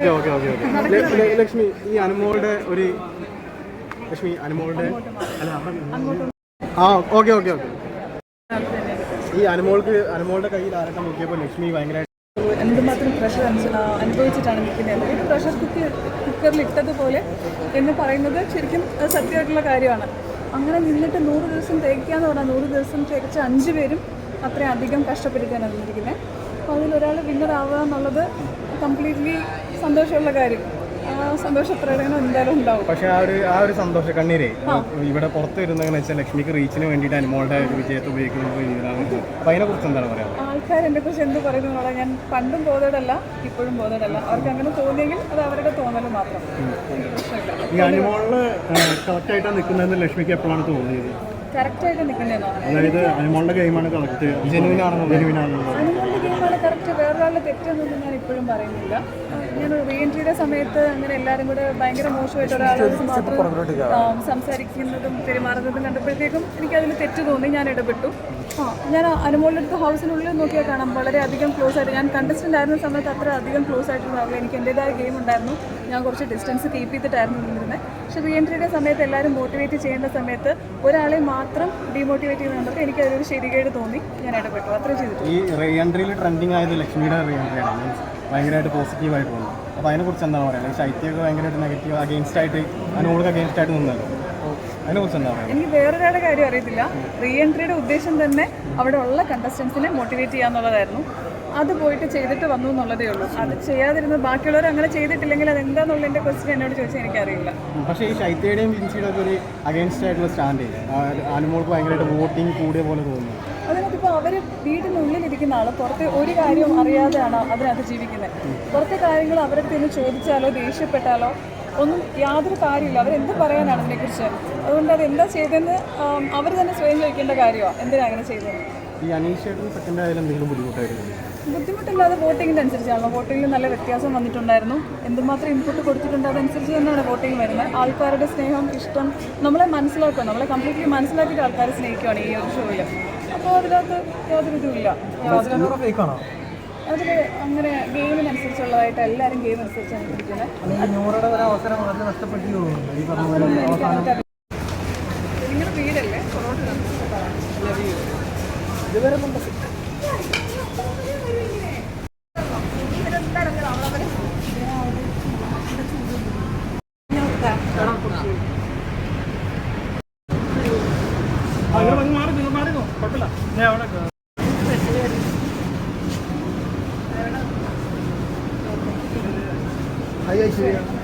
Okay okay okay Lakshmi ഈ അനുമോളുടെ ഒരു ലക്ഷ്മി അനുമോളുടെ അല്ല ആ ഓക്കെ ഓക്കെ ഓക്കെ. ഈ അനുമോൾക്ക് അനുമോളുടെ കയ്യിൽ ആരൊക്കെ നോക്കിയപ്പോൾ ലക്ഷ്മി ഭയങ്കരമായിട്ട് എന്തുമാത്രം പ്രഷർ അനുഭവിച്ചിട്ടാണ് നിൽക്കുന്നത്? ഒരു പ്രഷർ കുക്കർ കുക്കറിൽ ഇട്ടതുപോലെ എന്ന് പറയുന്നത് ശരിക്കും സത്യമായിട്ടുള്ള കാര്യമാണ്. അങ്ങനെ നിന്നിട്ട് നൂറ് ദിവസം തേക്കുക എന്ന് പറഞ്ഞാൽ നൂറ് ദിവസം തികച്ച അഞ്ച് പേരും അത്രയും അധികം കഷ്ടപ്പെട്ടിട്ടാണ് നിന്നിരിക്കുന്നത്. അപ്പോൾ അതിലൊരാൾ വിന്നർ ആവുക എന്നുള്ളത് കംപ്ലീറ്റ്ലി സന്തോഷമുള്ള കാര്യം. പക്ഷെ ആ ഒരു ആ ഒരു സന്തോഷ കണ്ണീരേ. ഇവിടെ പുറത്ത് വരുന്നതെന്ന് വെച്ചാൽ ലക്ഷ്മിക്ക് റീച്ചിന് വേണ്ടിയിട്ട് അനുമോളുടെ വിജയത്തെ ഉപയോഗിക്കുന്ന രീതിയിലാണ് അപ്പോൾ അതിനെ കുറിച്ച് എന്താണ് പറയാൻ ആൾക്കാർ എന്നെ കുറിച്ച് എന്ത് പറയുന്നു ഞാൻ പണ്ടും ബോധേഡല്ല ഇപ്പോഴും ബോധേഡല്ല. അവർക്ക് അങ്ങനെ തോന്നിയെങ്കിൽ അത് അവരുടെ തോന്നൽ മാത്രം. ഈ അനുമോളിൽ കറക്റ്റ് ആയിട്ടാണ് നിൽക്കുന്നതെന്ന് ലക്ഷ്മിക്ക് എപ്പോഴാണ് തോന്നിയത്? അതായത് അനുമോളുടെ ഗെയിമാണ് കറക്റ്റ് ജെനുവിൻ ആണെന്ന് ജെനുവിൻ ആണെന്നുള്ളത്. വേറൊരാളുടെ തെറ്റെന്നൊന്നും ഞാൻ ഇപ്പോഴും പറയുന്നില്ല. ഞാൻ റീ എൻട്രിയുടെ സമയത്ത് അങ്ങനെ എല്ലാവരും കൂടെ ഭയങ്കര മോശമായിട്ട് ഒരാളോട് മാത്രം സംസാരിക്കുന്നതും പെരുമാറുന്നതും കണ്ടപ്പോഴത്തേക്കും എനിക്കതിൽ തെറ്റ് തോന്നി. ഞാൻ ഇടപെട്ടു. ആ ഞാൻ അനുമോളുടെ അടുത്ത് ഹൗസിനുള്ളിൽ നോക്കിയാൽ കാണാം. വളരെ അധികം ക്ലോസ് ആയിട്ട് ഞാൻ കണ്ടസ്റ്റന്റ് ആയിരുന്ന സമയത്ത് അത്ര അധികം ക്ലോസ് ആയിട്ടുണ്ടാവില്ല എനിക്ക് എന്റെതായ ഗെയിം ഉണ്ടായിരുന്നു. ഞാൻ കുറച്ച് ഡിസ്റ്റൻസ് കീപ്പ് ചെയ്തിട്ടായിരുന്നു നിന്നിരുന്നത് പക്ഷേ റീ എൻട്രിയുടെ സമയത്ത് എല്ലാവരും മോട്ടിവേറ്റ് ചെയ്യേണ്ട സമയത്ത് ഒരാളെ മാത്രം ഡീമോട്ടിവേറ്റ് ചെയ്യുന്ന കണ്ടപ്പോൾ എനിക്ക് അതിലൊരു ശരികേട് തോന്നി. ഞാൻ ഇടപെട്ടു. അത്രേ ചെയ്തിട്ടുണ്ട് ഈ റീ എൻട്രിയിൽ ട്രെൻഡിങ് ആയത് ലക്ഷ്മിയുടെ റീ എൻട്രിയാണ് മീൻസ് ഭയങ്കരമായിട്ട് പോസിറ്റീവായിട്ട് വന്നു അപ്പോൾ അതിനെക്കുറിച്ച് എന്താണ് പറയുക ശൈത്യമൊക്കെ ഭയങ്കരമായിട്ട് നെഗറ്റീവ് അഗെയിൻസ്റ്റ് ആയിട്ട് അനുമോൾക്ക് അഗെയിൻസ്റ്റ് ആയിട്ട് നിന്നല്ലോ എനിക്ക് വേറൊരാളുടെ കാര്യം അറിയത്തില്ല. റീ എൻട്രിയുടെ ഉദ്ദേശം തന്നെ അവിടെ ഉള്ള കണ്ടസ്റ്റൻസിനെ മോട്ടിവേറ്റ് ചെയ്യാന്നുള്ളതായിരുന്നു. അത് പോയിട്ട് ചെയ്തിട്ട് വന്നു എന്നുള്ളതേ ഉള്ളൂ. അത് ചെയ്യാതിരുന്ന ബാക്കിയുള്ളവർ അങ്ങനെ ചെയ്തിട്ടില്ലെങ്കിൽ അത് എന്താന്നുള്ളതിന്റെ ക്വസ്റ്റ്യൻ എന്നോട് ചോദിച്ചാൽ എനിക്കറിയില്ല. പക്ഷേ ഈ ശൈത്യയുടെയും വിൻസിയുടെ ഒക്കെ ഒരു അഗേൻസ്റ്റ് ആയിട്ടുള്ള സ്റ്റാൻഡ് അനുമോൾക്ക് ഭയങ്കരമായിട്ട് വോട്ടിംഗ് കൂടിയ പോലെ തോന്നുന്നു. അതിനകത്തിപ്പോൾ അവർ വീടിനുള്ളിലിരിക്കുന്ന ആൾ പുറത്തെ ഒരു കാര്യവും അറിയാതെയാണ് അതിനകത്ത് ജീവിക്കുന്നത്. പുറത്തെ കാര്യങ്ങൾ അവരുടെ അടുത്ത് നിന്ന് ചോദിച്ചാലോ ദേഷ്യപ്പെട്ടാലോ ഒന്നും യാതൊരു കാര്യമില്ല അവരെന്ത് പറയാനാണ് അതിനെക്കുറിച്ച് അതുകൊണ്ട് അത് എന്താ ചെയ്തതെന്ന് അവർ തന്നെ സ്വയം ചോദിക്കേണ്ട കാര്യമാണ് എന്തിനാണ് അങ്ങനെ ചെയ്തത്? ഈ അനീഷേട്ടൻ സെക്കൻഡ് ആയാലും എന്തെങ്കിലും ബുദ്ധിമുട്ടായിരുന്നു? ബുദ്ധിമുട്ടില്ലാതെ വോട്ടിങ്ങിന്റെ അനുസരിച്ചാണല്ലോ. വോട്ടിങ്ങിൽ നല്ല വ്യത്യാസം വന്നിട്ടുണ്ടായിരുന്നു. എന്തുമാത്രം ഇൻപുട്ട് കൊടുത്തിട്ടുണ്ട് അതനുസരിച്ച് തന്നെയാണ് വോട്ടിംഗ് വരുന്നത്. ആൾക്കാരുടെ സ്നേഹം ഇഷ്ടം നമ്മളെ മനസ്സിലാക്കുക. നമ്മളെ കംപ്ലീറ്റ്ലി മനസ്സിലാക്കിയിട്ട് ആൾക്കാരെ സ്നേഹിക്കുകയാണ് ഈ ഒരു ഷോയിൽ അപ്പോൾ അതിനകത്ത് യാതൊരു ഇതുമില്ല അതിൽ അങ്ങനെ ഗെയിമിനനുസരിച്ചുള്ളതായിട്ട് എല്ലാവരും ഗെയിം അനുസരിച്ചാണ് ഇരിക്കുന്നത് നിങ്ങളുടെ വീടല്ലേ? അയ്യോ ശരിയാണ്